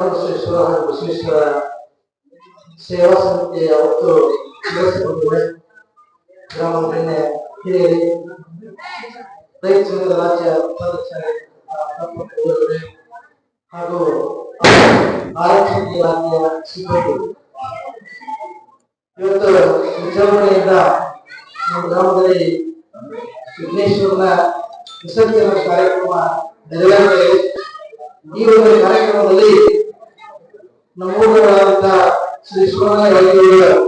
ಬಸವೇಶ್ವರ ಸೇವಾ ಸಮಿತಿಯ ಹಿರಿಯರಿ ರೈತ ಸಂಘದ ಹಾಗೂ ಆರಕ್ಷಕ ಇಲಾಖೆಯ ಸಿಬ್ಬಂದಿ ವಿಜೃಂಭಣೆಯಿಂದ ನಮ್ಮ ಗ್ರಾಮದಲ್ಲಿ ವಿಘ್ನೇಶ್ವರನ ವಿಸರ್ಜನಾ ಕಾರ್ಯಕ್ರಮ ನೆರವೇರಿದೆ ಈ ಒಂದು ಕಾರ್ಯಕ್ರಮದಲ್ಲಿ ನಮ್ಮೂರಗಳಾದಂತ ಶ್ರೀ ವೈದ್ಯರು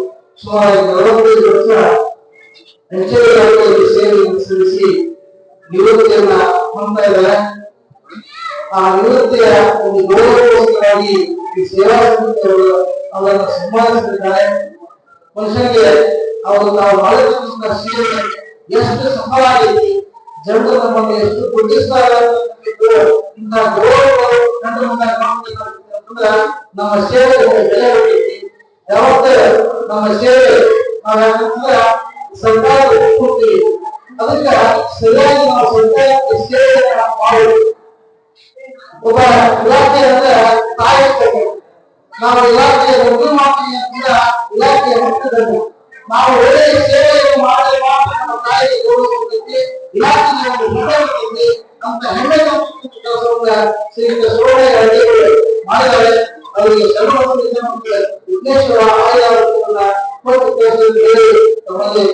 ಸುಮಾರು ನಲವತ್ತೈದು ವರ್ಷ ಅಂಚೆ ಇಲಾಖೆಯಲ್ಲಿ ಸೇವೆಯನ್ನು ಸಲ್ಲಿಸಿ ನಿವೃತ್ತಿಯನ್ನ ಹೊಂದ್ತಾ ಇದ್ದಾರೆ ಆ ನಿವೃತ್ತಿಯ ಒಂದು ಗೌರವಕ್ಕೋಸ್ಕರವಾಗಿ ಈ ಸೇವಾ ಸಮಿತಿಯವರು ಅವರನ್ನು ಸನ್ಮಾನಿಸಿದ್ದಾರೆ. ಮನುಷ್ಯನಿಗೆ ಅವರು ನಾವು ಮಾಡಿದ ಸೇವೆ ಎಷ್ಟು ಸಫಲ ಆಗೈತಿ ಜನರು ನಮ್ಮನ್ನು ಎಷ್ಟು ಅನ್ನೋದಕ್ಕೆ ಇಂತಹ ನಮ್ಗೆ ನಮ್ಮ ಸೇವೆಗೆ ಒಂದು ಬೆಲೆ ಬರ್ತೈತಿ ಯಾವತ್ತೇ ನಮ್ಮ ಸೇವೆ ನಾವೇನಂದ್ರೆ ಸರ್ಕಾರದ ಕೊಡ್ತೀವಿ ಅದಕ್ಕೆ ಸರಿಯಾಗಿ ನಾವು ಸರ್ಕಾರಕ್ಕೆ ಸೇವೆಯನ್ನ ಮಾಡಬೇಕು ಒಬ್ಬ ಇಲಾಖೆ ಅಂದ್ರೆ ತಾಯಿ ಇದ್ದಂಗೆ. ನಾವು ಇಲಾಖೆಯ ಒಂದು ಮಾಡ್ತೀವಿ ಅಂತ ಇಲಾಖೆಯ ಮಟ್ಟದಲ್ಲಿ ನಾವು ಒಳ್ಳೆಯ ಸೇವೆಯನ್ನು ಮಾಡಿದ್ರೆ ಮಾತ್ರ ನಮ್ಮ ತಾಯಿಗೆ ಗೌರವ ಬರ್ತೈತಿ ಇಲಾಖೆಗೆ ಒಂದು ಹೆಮ್ಮೆ ಬರ್ತೈತಿ ಅಂತ ಹೆಮ್ಮೆ ಕೆಲಸವನ್ನ ಶ್ರೀಯುತ ಸೋಮಯ್ಯ ಅಡಿಗಳು ಮಾಡಿದ್ದಾರೆ ಅವರಿಗೆ ವಿಘ್ನೇಶ್ವರ ಆಲಯವನ್ನ ಕೊಟ್ಟು ಹೇಳಿ ತಮ್ಮಲ್ಲಿ